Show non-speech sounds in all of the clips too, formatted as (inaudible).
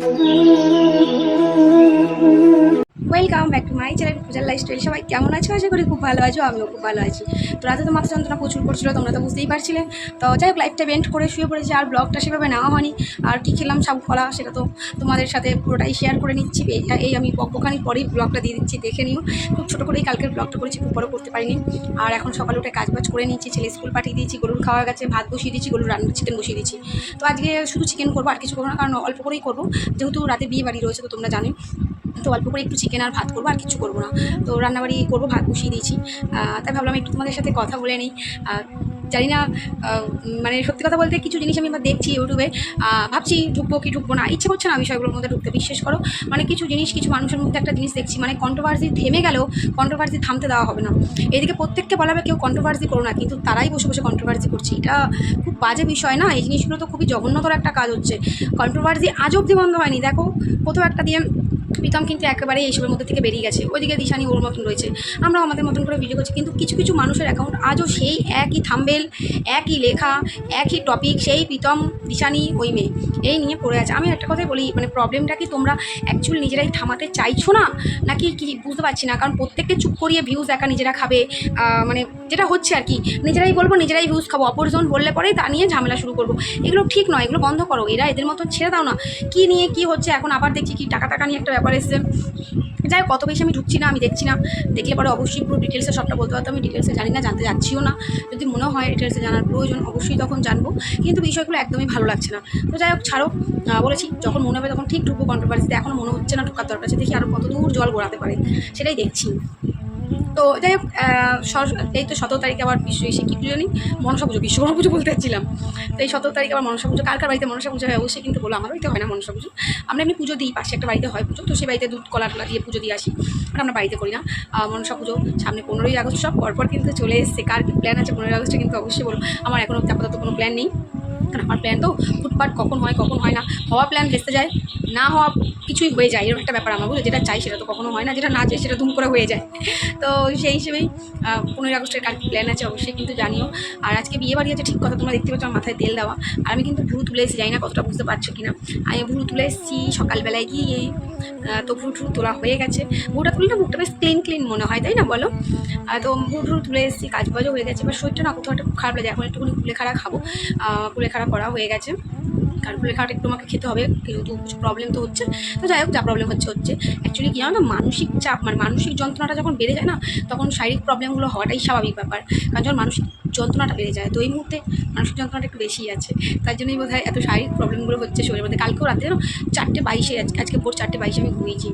嗯 welcome back to my channel পূজার lifestyle সবাই কেমন আছো? আশা করি খুব ভালো আছো, আমিও খুব ভালো আছি। তো রাতে তো মাথা যন্ত্রণা প্রচুর করছিল, তোমরা তো বুঝতেই পারছিলে। তো যাই হোক লাইফটা বেন্ট করে শুয়ে পড়েছি, আর ব্লগটা সেভাবে নেওয়া হয়নি। আর কী খেলাম, সব কলা সেটা তো তোমাদের সাথে পুরোটাই শেয়ার করে নিচ্ছি। এই- আমি বকবখানি পরেই ব্লগটা দিয়ে দিচ্ছি, দেখে নিও। খুব ছোটো করেই কালকের ব্লগটা করেছি, খুব বড় করতে পারিনি। আর এখন সকালে উঠে কাজবাজ করে নিচ্ছি ছেলে স্কুল পাঠিয়ে দিয়েছি, গরুর খাওয়া গেছে, ভাত বসিয়ে দিয়েছি, গরুর রান্না চিকেন বসিয়ে দিয়েছি। তো আজকে শুধু চিকেন করব, আর কিছু করব না, কারণ অল্প করেই করব। যেহেতু রাতে বিয়ে বাড়ি রয়েছে, তো তোমরা জানোই। তো অল্প করে একটু চিকেন আর ভাত করব আর কিছু করব না। তো রান্নাবাড়ি করব, ভাত বসিয়ে দিয়েছি। তাই ভাবলাম একটু তোমাদের সাথে কথা বলে নিই। জানি না মানে সত্যি কথা বলতে কিছু জিনিস আমি এবার দেখছি ইউটিউবে। ভাবছি ঢুকবো কি ঢুকবো না। ইচ্ছে করছে না বিষয়গুলোর মধ্যে ঢুকতে, বিশ্বাস করো। মানে কিছু জিনিস, কিছু মানুষের মধ্যে একটা জিনিস দেখছি। মানে কন্ট্রোভার্সি থেমে গেলেও কন্ট্রোভার্সি থামতে দেওয়া হবে না। এদিকে প্রত্যেককে বলা হবে কেউ কন্ট্রোভার্সি করো না, কিন্তু তারাই বসে বসে কন্ট্রোভার্সি করছে। এটা খুব বাজে বিষয় না। এই জিনিসগুলো তো খুবই জঘন্যতর একটা কাজ হচ্ছে। কন্ট্রোভার্সি আজ অবধি বন্ধ হয়নি। দেখো, কোথাও একটা দিয়ে প্রীতম কিন্তু একেবারে এইসবের মধ্যে থেকে বেরিয়ে গেছে। ওইদিকে দিশানি ওর মতন রয়েছে। আমরাও আমাদের মতন করে ভিডিও করছি। কিন্তু কিছু কিছু মানুষের অ্যাকাউন্ট আজও সেই একই থাম্বেল একই লেখা, একই টপিক সেই প্রীতম, দিশানি, ওই মেয়ে। এই নিয়ে পড়ে আছে। আমি একটা কথাই বলি মানে প্রবলেমটা কি তোমরা অ্যাকচুয়ালি নিজেরাই থামাতে চাইছো না? নাকি কি বুঝতে পারছি না? কারণ প্রত্যেককে চুপ করিয়ে ভিউজ একা নিজেরা খাবে। মানে যেটা হচ্ছে আর কি, নিজেরাই বলব, নিজেরাই ভিউজ খাব। অপরজন বললে পরেই তা নিয়ে ঝামেলা শুরু করব। এগুলো ঠিক নয়, এগুলো বন্ধ করো। এরা এদের মতো ছেড়ে দাও না। কি নিয়ে কি হচ্ছে এখন আবার দেখছি কি টাকা টাকা নিয়ে একটা ব্যাপার এসছে। যাই কত বেশি আমি ঢুকছি না, আমি দেখছি না। দেখলে পরে অবশ্যই পুরো ডিটেলসে সবটা বলতে পারতো আমি ডিটেলসে জানি না, জানতে যাচ্ছিও না। যদি মনে হয় ডিটেলসে জানার প্রয়োজন, অবশ্যই তখন জানব। কিন্তু বিষয়গুলো একদমই ভালো লাগছে না। তো যাই হোক, ছাড়ো। বলেছি, যখন মনে হবে তখন ঠিক ঢুকবো কন্ট্রোভার্সিতে এখনও মনে হচ্ছে না ঢোকার দরকার আছে। দেখি আরও কত দূর জল গড়াতে পারে। সেটাই দেখছি। তো যাই হোক এই তো সতেরো তারিখে আবার বিশ্ব এসে কী পুজো নেই? মনসা পুজো বিশ্বকর্মা পুজো বলতে চাচ্ছিলাম তো এই সতেরো তারিখে আবার মনসা পুজো কার কার বাড়িতে মনসা পুজো হয় অবশ্যই কিন্তু বলো আমার বাড়িতে হয় না মনসা পুজো আমরা এমনি পুজো দিই, পাশে একটা বাড়িতে হয় পুজো, তো সেই বাড়িতে দুধ, কলা টলা দিয়ে পুজো দিয়ে আসি। আর আমরা বাড়িতে করি না। মনসা পুজো সামনে পনেরোই আগস্ট সব, পরপর কিন্তু চলে এসছে। কার কি প্ল্যান আছে পনেরোই আগস্টে কিন্তু অবশ্যই বলো। আমার এখনও আপাতত কোনো প্ল্যান নেই। কারণ আমার প্ল্যান তো ফুটপাট কখন হয় কখন হয় না, হওয়া প্ল্যান ভেসতে যায়। না হওয়া কিছুই হয়ে যায়, এরকম একটা ব্যাপার আমার বুঝলে, যেটা চাই সেটা তো কখনো হয় না, যেটা না চাই সেটা ধুম করে হয়ে যায়। তো সেই হিসেবেই পনেরোই আগস্টের কার প্ল্যান আছে, অবশ্যই কিন্তু জানিও। আর আজকে বিয়ে বাড়ি আছে, ঠিক কথা, তোমরা দেখতে পাচ্ছ আমার মাথায় তেল দেওয়া। আর আমি কিন্তু ভুরু তুলে এসেছি যাই না কতটা বুঝতে পারছ কিনা। আমি ভুরু তুলে এসেছি, সকালবেলায় গিয়ে তো ভুরু টুরু তোলা হয়ে গেছে। ভুরুটা তুলে না, মুখটা বেশ ক্লিন ক্লিন মনে হয়, তাই না বলো? তো ভুরু টুরু তুলে এসেছি কাজ বাজও হয়ে গেছে, এবার শরীরটা না কোথাও একটা খুব খারাপ লাগে, এখন একটুখানি কুলেখাড়া খাব। কুলেখাড়া করা হয়ে গেছে। কারণ খাট একটু আমাকে খেতে হবে কিন্তু প্রবলেম তো হচ্ছে। তো যাই হোক, যা প্রবলেম হচ্ছে হচ্ছে। অ্যাকচুয়ালি কী জানো না মানসিক চাপ মানে মানসিক যন্ত্রণাটা যখন বেড়ে যায় না, তখন শারীরিক প্রবলেমগুলো হওয়াটাই স্বাভাবিক ব্যাপার। কারণ যখন মানসিক যন্ত্রণাটা বেড়ে যায়, তো এই মুহূর্তে মানসিক যন্ত্রণাটা একটু বেশিই আছে। তার জন্যই বোধ হয় এত শারীরিক প্রবলেমগুলো হচ্ছে শরীরের মধ্যে। কালকেও রাতে জানো, চারটে বাইশে, আজকে ভোর চারটে বাইশে আমি ঘুমিয়েছি।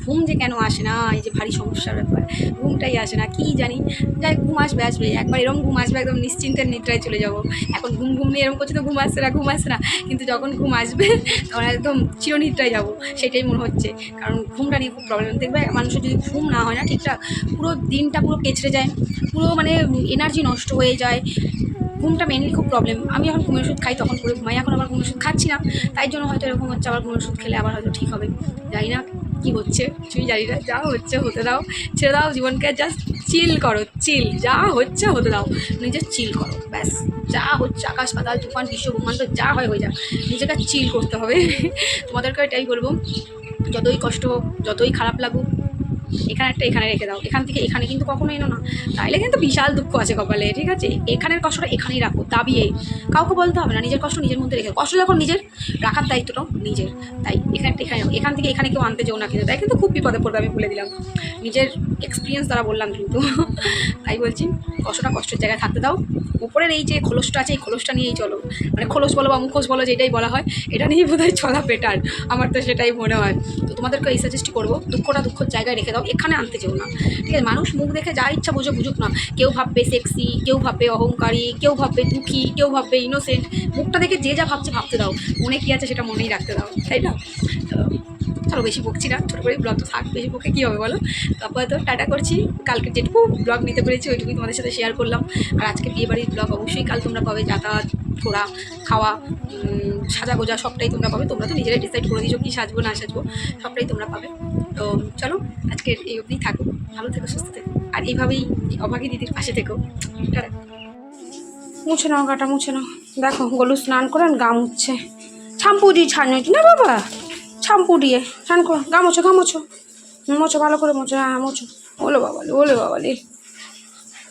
ঘুম যে কেন আসে না? এই যে ভারী সমস্যার ব্যাপার। ঘুমটাই আসে না, কী জানি? যাই ঘুম আসবে আসবে। একবার এরকম ঘুম আসবে, একদম নিশ্চিন্তের নিদ্রায় চলে যাব। এখন ঘুম ঘুম নিয়ে এরকম করছে তো ঘুম আসছে না, ঘুম আসছে না। কিন্তু যখন ঘুম আসবে, (laughs) তখন একদম চিরনিদ্রায় যাব। সেটাই মনে হচ্ছে। কারণ ঘুমটা নিয়ে খুব প্রবলেম দেখবে মানুষের যদি ঘুম না হয় না, ঠিকঠাক পুরো দিনটা পুরো কেচড়ে যায়। পুরো মানে এনার্জি নষ্ট হয়ে যায়। ঘুমটা মেনলি খুব প্রবলেম আমি যখন ঘুমের ওষুধ খাই তখন করে ঘুমাই, এখন আবার ঘুমের ওষুধ খাচ্ছি না। তাই জন্য হয়তো এরকম হচ্ছে আবার ঘুমের ওষুধ খেলে আবার হয়তো ঠিক হবে। জানি না কী হচ্ছে, কিছুই জানি না। যা হচ্ছে হতে দাও, ছেড়ে দাও জীবনকে জাস্ট চিল করো চিল যা হচ্ছে হতে দাও। নিজে চিল করো, ব্যাস। যা হচ্ছে, আকাশ, পাতাল, তুফান বিশ্ব ব্রহ্মাণ্ড যা হয় হয়ে যাক। নিজেকে চিল করতে হবে। (laughs) তোমাদেরকে এটাই বলব, যতই কষ্ট হোক, যতই খারাপ লাগুক এখানে একটা, এখানে রেখে দাও। এখান থেকে এখানে কিন্তু কখনো এনো না। তাইলে কিন্তু বিশাল দুঃখ আছে কপালে, ঠিক আছে? এখানের কষ্টটা এখানেই রাখো, দাবিয়ে। কাউকে বলতে হবে না, নিজের কষ্ট নিজের মধ্যে রেখে। কষ্ট যখন নিজের, রাখার দায়িত্বটাও নিজের। তাই এখান এখানে এখান থেকে এখানে কেউ আনতে যেও না কিন্তু। তাই কিন্তু খুব বিপদে পড়বে, আমি বলে দিলাম। নিজের এক্সপিরিয়েন্স দ্বারা বললাম কিন্তু। তাই বলছি, কষ্টটা কষ্টের জায়গায় থাকতে দাও। উপরের এই যে খোলসটা আছে, এই খোলসটা নিয়েই চলো। মানে খোলস বলো বা মুখোশ বলো, যেটাই বলা হয়, এটা নিয়েই বোধহয় চলা বেটার আমার তো সেটাই মনে হয়। তো তোমাদেরকে এই সাজেস্টই করব, দুঃখটা দুঃখের জায়গায় রেখে দাও। এখানে আনতে চেও না। ঠিক আছে, মানুষ মুখ দেখে যা ইচ্ছা বুঝে বুঝুক না। কেউ ভাববে সেক্সি কেউ ভাববে অহংকারী, কেউ ভাববে দুঃখী, কেউ ভাববে ইনোসেন্ট মুখটা দেখে যে যা ভাবছে, ভাবতে দাও। মনে কী আছে সেটা মনেই রাখতে দাও, তাই না? চলো বেশি বকছি না, ছোটো করে ব্লগ তো থাক, বেশি বকে কী হবে বলো? তারপর তো টাটা করছি কালকে যেটুকু ব্লগ নিতে পেরেছি, ওইটুকুই তোমাদের সাথে শেয়ার করলাম। আর আজকে বিয়ে বাড়ির ব্লগ অবশ্যই কাল তোমরা পাবে, যাতায়াত, ঘোরা, খাওয়া সাজা গোজা সবটাই তোমরা পাবে। তোমরা তো নিজেরাই ডিসাইড করে দিয়েছ কী সাজবো, না সাজবো, সবটাই তোমরা পাবে। তো চলো, আজকের এই অবধি থাকো, ভালো থেকো, সুস্থ থেকো। আর এইভাবেই অভাগী দিদির পাশে থেকো। টাটা। মুছে নাও, গাটা মুছে নাও। দেখো, গলু স্নান করে আর গা মুছছে। ছাম্পু দিয়ে ছাড়নি না বাবা? শ্যাম্পু দিয়ে। স্নান কর, গা মোছো গা মোছো। মোছো, ভালো করে মোছো হ্যাঁ মোছো। ওলে বাবালে ওলে বাবালে।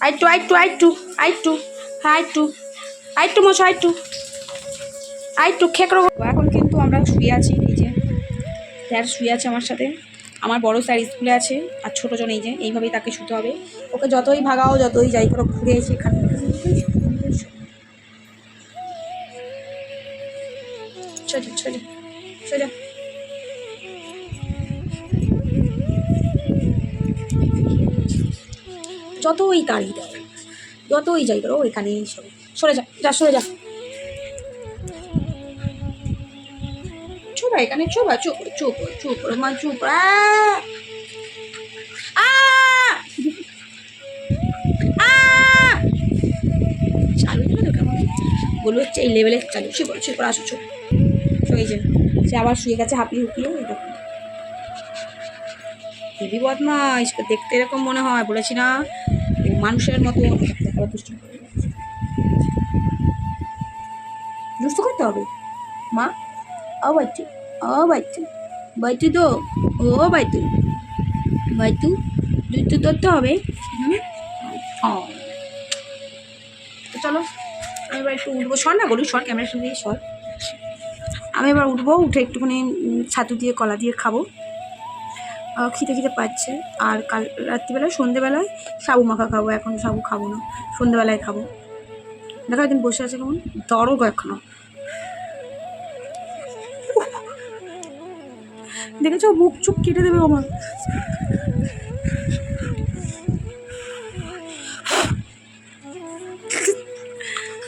আইটু আইটু আইটু আইটু হ্যাঁ আইটু। আইটু মোছো, আইটু। আইটু, খেকড়ো। এখন কিন্তু আমরা শুয়ে আছি, এই যে। স্যার শুয়ে আছে আমার সাথে। আমার বড় স্যার স্কুলে আছে, আর ছোটো জন এই যে, এইভাবেই তাকে শুতে হবে। ওকে যতই ভাগাও, যতই যাই করো ঘুরে এসে এখানে যতই তাড়ি দাও, যতই যাই করো এখানেই সরে। সরে যা যা, সরে যা। চুপ এখানে চুপ চুপ চুপ চুপ মা চুপ বলব হচ্ছে এই লেভেলে চালু সে সে করে আসো চুপ শুয়ে যে সে আবার শুয়ে গেছে, হাঁপিয়ে, হুপিয়ে এই হেবি বদমাইশ, দেখতে এরকম মনে হয়, বলেছি না। মানুষের মতো দুষ্টু করে করতে হবে। মা? ও বাইটু ও বাইটু বাইটু তো, ও বাইটু। বাইটু দুধ ধরতে হবে? হুম? চলো, আমি এবার একটু উঠবো। সর না গরু, সর, ক্যামেরার সঙ্গে সর। আমি এবার উঠবো, উঠে একটুখানি ছাতু দিয়ে, কলা দিয়ে খাব। খিদে খিদে পাচ্ছে। আর কাল রাত্রিবেলায়, সন্ধেবেলায় সাবু মাখা খাব, এখন সাবু খাব না। সন্ধেবেলায় খাব। দেখো একদিন বসে আছে কেমন? দরগ এখনও। দেখেছ? বুক চুপ কেটে দেবে আমার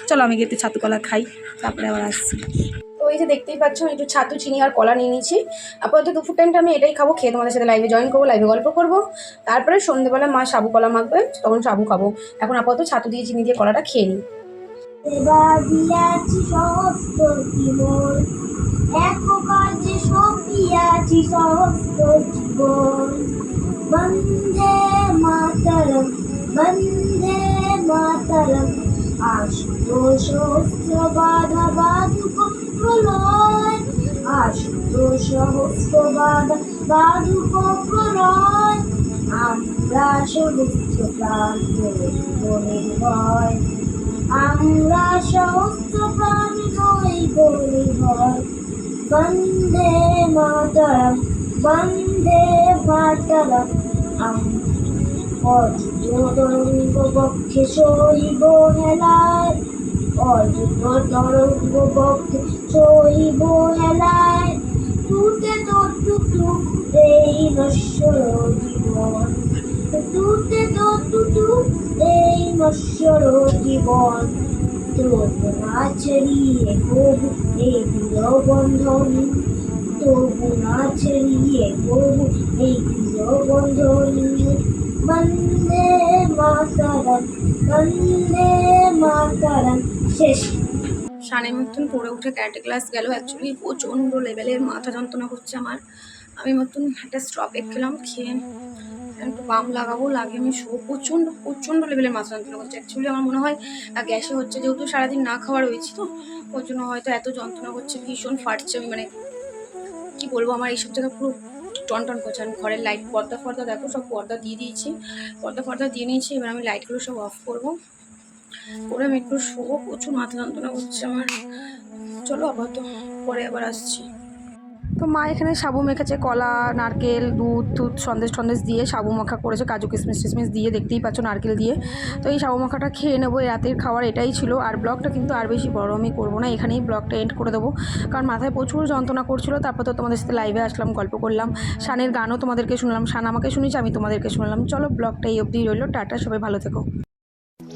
চলো আমি গিয়ে একটু খাই, তারপরে আবার আসছি। এই যে দেখতেই পাচ্ছ একটু ছাতু, চিনি আর কলা নিয়ে নিয়েছি। আপাতত দুপুর টাইমটা আমি এটাই খাব, খেয়ে তোমাদের সাথে লাইভে জয়েন করব লাইভে গল্প করব। তারপরে সন্ধ্যেবেলা মা সাবু কলা মাখবে, তখন সাবু খাব। এখন আপাতত ছাতু দিয়ে, চিনি দিয়ে, কলাটা খেয়ে নিই। এক বন্দে মাতরম বন্দে মাতরম। আশুত সহস্র বাধা বাধুক প্রলয় আশুত সহস্র বাধা বাধুক প্রলয় আমরা সহস্র প্রাণ মনের আমরা সহস্র প্রাণী নই বলি হয় বন্দে মাতরম বন্দে মাতরম অযুতরঙ্গ পক্ষে সহিব হেলায়। অযুত তরঙ্গ পক্ষে সহিব হেলায় টুটে তো টুকু এই নশ্বর জীবন টুটে তো এই নশ্বর জীবন তবু না ছড়িয়ে বহু এই প্রিয় বন্ধন তবু না ছড়িয়ে বহু এই প্রিয় বন্ধন বন্দে মাতারাম বন্দে মাতারাম শেষ। সানের মতন পড়ে উঠে ক্যারেটে ক্লাস গেল। অ্যাকচুয়ালি প্রচণ্ড লেভেলের মাথা যন্ত্রণা হচ্ছে আমার। আমি মতন একটা স্টপেক খেলাম, খেয়ে একটু বাম লাগাবো লাগে আমি শো প্রচণ্ড প্রচণ্ড লেভেলের মাথা যন্ত্রণা করছে অ্যাকচুয়ালি আমার মনে হয় গ্যাসে হচ্ছে, যেহেতু সারাদিন না খাওয়া রয়েছে তো ওর জন্য হয়তো এত যন্ত্রণা করছে ভীষণ ফাটছে আমি মানে কি বলব, আমার এইসব জায়গা পুরো টন টন করছে। আমি ঘরের লাইট পর্দা ফর্দা দেখো, সব পর্দা দিয়ে দিয়েছি। পর্দা ফর্দা দিয়ে নিয়েছি, এবার আমি লাইটগুলো সব অফ করব। আমি একটু শোবো প্রচুর মাথা যন্ত্রণা হচ্ছে আমার। চলো আপাতত পরে আবার আসছি। তো মা এখানে সাবু মেখেছে, কলা, নারকেল, দুধ দুধ সন্দেশ টন্দেশ দিয়ে সাবু মাখা করেছে, কাজু কিশমিশ টিশমিশ দিয়ে, দেখতেই পাচ্ছ নারকেল দিয়ে। তো এই সাবু মাখাটা খেয়ে নেব রাতের খাওয়ার এটাই ছিল। আর ব্লগটা কিন্তু আর বেশি বড় আমি করব না, এখানেই ব্লগটা এন্ড করে দেবো। কারণ মাথায় প্রচুর যন্ত্রণা করছিল, তারপর তো তোমাদের সাথে লাইভে আসলাম, গল্প করলাম। শানের গানও তোমাদেরকে শুনলাম, শান আমাকে শুনেছি, আমি তোমাদেরকে শুনলাম। চলো ব্লগটা এই অবধি রইল, টাটা, সবাই ভালো থেকো।